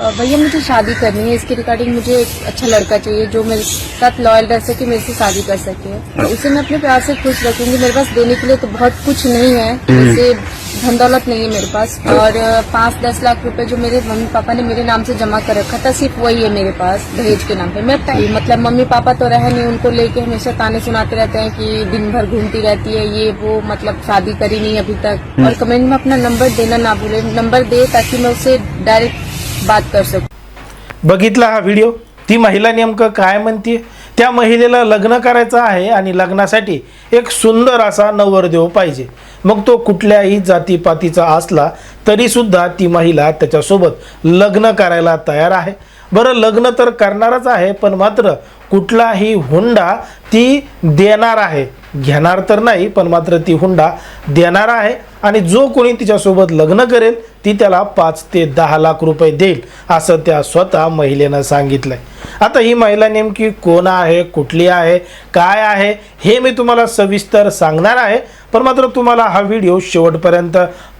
भैया मुझे शादी करनी है। इसके रिगार्डिंग मुझे एक अच्छा लड़का चाहिए जो मेरे साथ लॉयल रह सके मेरे से शादी कर सके। और उसे मैं अपने प्यार से खुश रखूँगी। मेरे पास देने के लिए तो बहुत कुछ नहीं है। जैसे धन दौलत नहीं है मेरे पास। और पाँच दस लाख रुपए जो मेरे मम्मी पापा ने मेरे नाम से जमा कर रखा था सिर्फ़ वही है मेरे पास दहेज के नाम पे। मैं मतलब मम्मी पापा तो रहे नहीं उनको लेके हमेशा ताने सुनाते रहते हैं कि दिन भर घूमती रहती है ये वो मतलब शादी करी नहीं अभी तक। और कमेंट में अपना नंबर देना ना भूले। नंबर दे ताकि मैं उससे डायरेक्ट बात कर सकू बघितला हा व्हिडिओ? ती महिला नेमकं काय म्हणते त्या महिलेला लग्न करायचं आहे आणि लग्नासाठी एक सुंदर असा नवरदेव पाहिजे. मग तो कुठल्याही जातीपातीचा असला तरीसुद्धा ती महिला त्याच्यासोबत लग्न करायला तयार आहे. बरं लग्न तर करणारच आहे पण मात्र कुठलाही हुंडा ती देणार आहे. घेणार तर नाही पण मात्र ती हुंडा देणार आहे. आणि जो कोणी तिच्यासोबत लग्न करेल ती त्याला पाच ते दहा लाख रुपये देईल असं त्या स्वतः महिलेनं सांगितलंय. आता ही महिला नेमकी कोण आहे कुठली आहे काय आहे हे मी तुम्हाला सविस्तर सांगणार आहे. पण मात्र तुम्हाला हा व्हिडिओ शेवटपर्यंत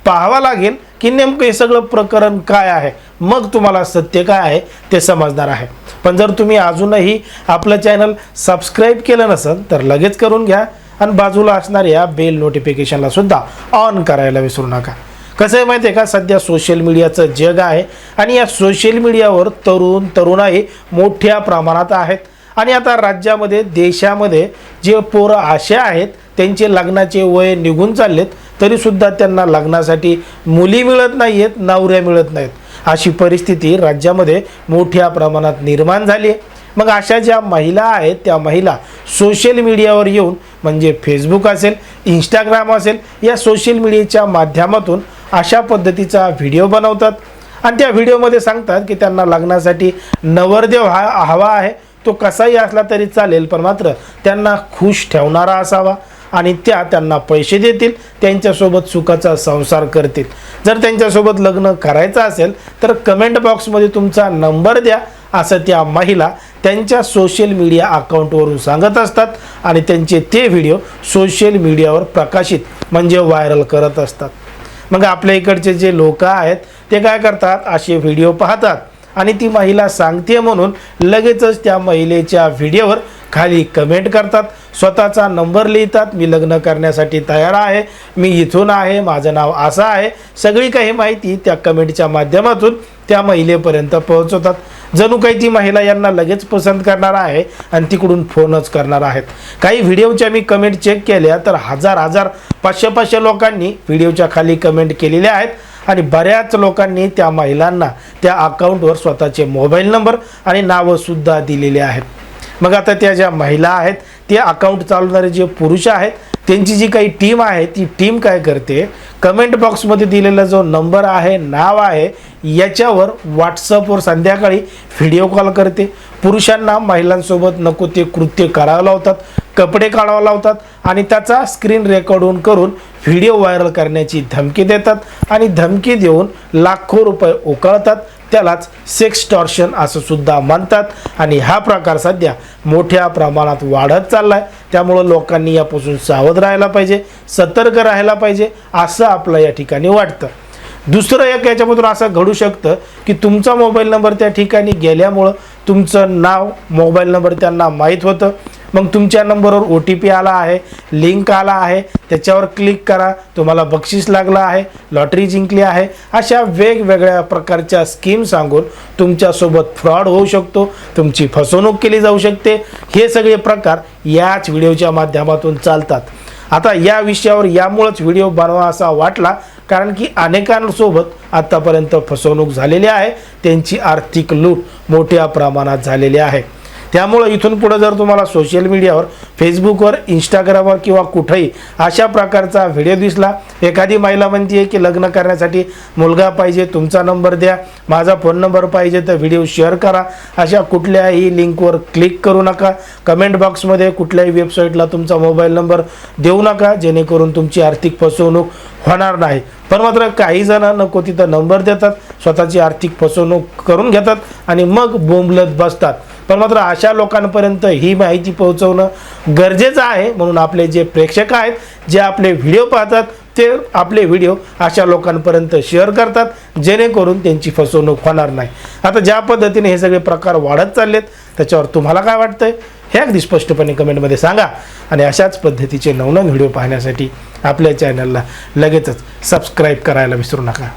पाहावा लागेल. की नेमकं हे सगळं प्रकरण काय आहे? मग तुम्हाला सत्य काय आहे ते समजणार आहे. पण जर तुम्ही अजूनही आपलं चॅनल सबस्क्राईब केलं नसेल तर लगेच करून घ्या आणि बाजूला असणाऱ्या बेल नोटिफिकेशनला सुद्धा ऑन करायला विसरू नका. कसं आहे माहिती आहे का? सध्या सोशल मीडियाचं जग आहे आणि या सोशल मीडियावर तरुण तरुणाई मोठ्या प्रमाणात आहेत. आणि आता राज्यामध्ये देशामध्ये जे पोरं असे आहेत त्यांचे लग्नाचे वय निघून चाललेत तरीसुद्धा त्यांना लग्नासाठी मुली मिळत नाही आहेत नवऱ्या मिळत नाहीत. अशी परिस्थिती राज्यामध्ये मोठ्या प्रमाणात निर्माण झाली आहे. मग अशा ज्या महिला आहेत त्या महिला सोशल मीडियावर येऊन म्हणजे फेसबुक असेल इंस्टाग्राम असेल या सोशल मीडियाच्या माध्यमातून अशा पद्धतीचा व्हिडिओ बनवतात. आणि त्या व्हिडिओमध्ये सांगतात की त्यांना लग्नासाठी नवरदेव हा हवा आहे. तो कसाही असला तरी चालेल पण मात्र त्यांना खुश ठेवणारा असावा. आणि त्या त्यांना पैसे देतील त्यांच्यासोबत सुखाचा संसार करतील. जर त्यांच्यासोबत लग्न करायचं असेल तर कमेंट बॉक्समध्ये तुमचा नंबर द्या असं त्या महिला त्यांच्या सोशल मीडिया अकाउंटवरून सांगत असतात आणि त्यांचे ते व्हिडिओ सोशल मीडियावर प्रकाशित म्हणजे व्हायरल करत असतात. मग आपल्या इकडचे जे लोक आहेत ते काय करतात? असे व्हिडिओ पाहतात. आणि ती महिला सांगते म्हणून लगेचच त्या महिलेच्या व्हिडिओवर खाली कमेंट करतात. स्वतःचा नंबर लिहितात. मी लग्न करण्यासाठी तयार आहे. मी इथून आहे. माझं नाव असं आहे. सगळी काही माहिती त्या कमेंटच्या माध्यमातून त्या महिलेपर्यंत पोहोचवतात. जणू काही ती महिला यांना लगेच पसंत करणार आहे आणि तिकडून फोनच करणार आहेत. काही व्हिडिओच्या मी कमेंट चेक केल्या तर हजार हजार पाचशे पाचशे लोकांनी व्हिडिओच्या खाली कमेंट केलेल्या आहेत. आणि बऱ्याच लोकांनी त्या महिलांना त्या अकाउंटवर स्वतःचे मोबाईल नंबर आणि नावंसुद्धा दिलेले आहेत. मग आता त्या ज्या महिला आहेत ते अकाउंट चालवणारे जे पुरुष आहेत त्यांची जी काही टीम आहे ती टीम काय करते? कमेंट बॉक्समध्ये दिलेला जो नंबर आहे नाव आहे याच्यावर व्हॉट्सअपवर संध्याकाळी व्हिडिओ कॉल करते. पुरुषांना महिलांसोबत नको ते कृत्य करावं लावतात कपडे काढावं लावतात आणि त्याचा स्क्रीन रेकॉर्डून करून व्हिडिओ व्हायरल करण्याची धमकी देतात आणि धमकी देऊन लाखो रुपये उकळतात. त्यालाच सेक्स टॉर्शन असं सुद्धा म्हणतात. आणि हा प्रकार सध्या मोठ्या प्रमाणात वाढत चालला आहे त्यामुळं लोकांनी यापासून सावध राहायला पाहिजे सतर्क राहायला पाहिजे असं आपलं या ठिकाणी वाटतं. दुसरं एक याच्यामधून असं घडू शकतं की तुमचा मोबाईल नंबर त्या ठिकाणी गेल्यामुळं तुमचं नाव मोबाईल नंबर त्यांना माहीत होतं. मग तुमच्या नंबरवर ओ टी पी आला आहे लिंक आला आहे त्याच्यावर क्लिक करा. तुम्हाला बक्षीस लागलं आहे लॉटरी जिंकली आहे. अशा वेगवेगळ्या प्रकारच्या स्कीम सांगून तुमच्यासोबत फ्रॉड होऊ शकतो तुमची फसवणूक केली जाऊ शकते. हे सगळे प्रकार याच व्हिडिओच्या माध्यमातून चालतात. आता या विषयावर यामुळंच व्हिडिओ बनवा असा वाटला. कारण की अनेकांसोबत आत्तापर्यंत फसवणूक झालेली आहे. त्यांची आर्थिक लूट मोठ्या प्रमाणात झालेली आहे. त्यामुळं इथून पुढं जर तुम्हाला सोशल मीडियावर फेसबुकवर इंस्टाग्रामवर किंवा कुठंही अशा प्रकारचा व्हिडिओ दिसला एखादी महिला म्हणते की लग्न करण्यासाठी मुलगा पाहिजे तुमचा नंबर द्या माझा फोन नंबर पाहिजे तर व्हिडिओ शेअर करा. अशा कुठल्याही लिंकवर क्लिक करू नका. कमेंट बॉक्समध्ये कुठल्याही वेबसाईटला तुमचा मोबाईल नंबर देऊ नका जेणेकरून तुमची आर्थिक फसवणूक होणार नाही. पण मात्र काही जण नको तिथं नंबर देतात. स्वतःची आर्थिक फसवणूक करून घेतात आणि मग बोंबलत बसतात. पण मात्र अशा लोकांपर्यंत ही माहिती पोहोचवणं गरजेचं आहे म्हणून आपले जे प्रेक्षक आहेत जे आपले व्हिडिओ पाहतात ते आपले व्हिडिओ अशा लोकांपर्यंत शेअर करतात जेणेकरून त्यांची फसवणूक होणार नाही. आता ज्या पद्धतीने हे सगळे प्रकार वाढत चाललेत त्याच्यावर तुम्हाला काय वाटतंय? हे अगदी स्पष्टपणे कमेंटमध्ये सांगा. आणि अशाच पद्धतीचे नवनवीन व्हिडिओ पाहण्यासाठी आपल्या चॅनलला लगेचच सबस्क्राईब करायला विसरू नका.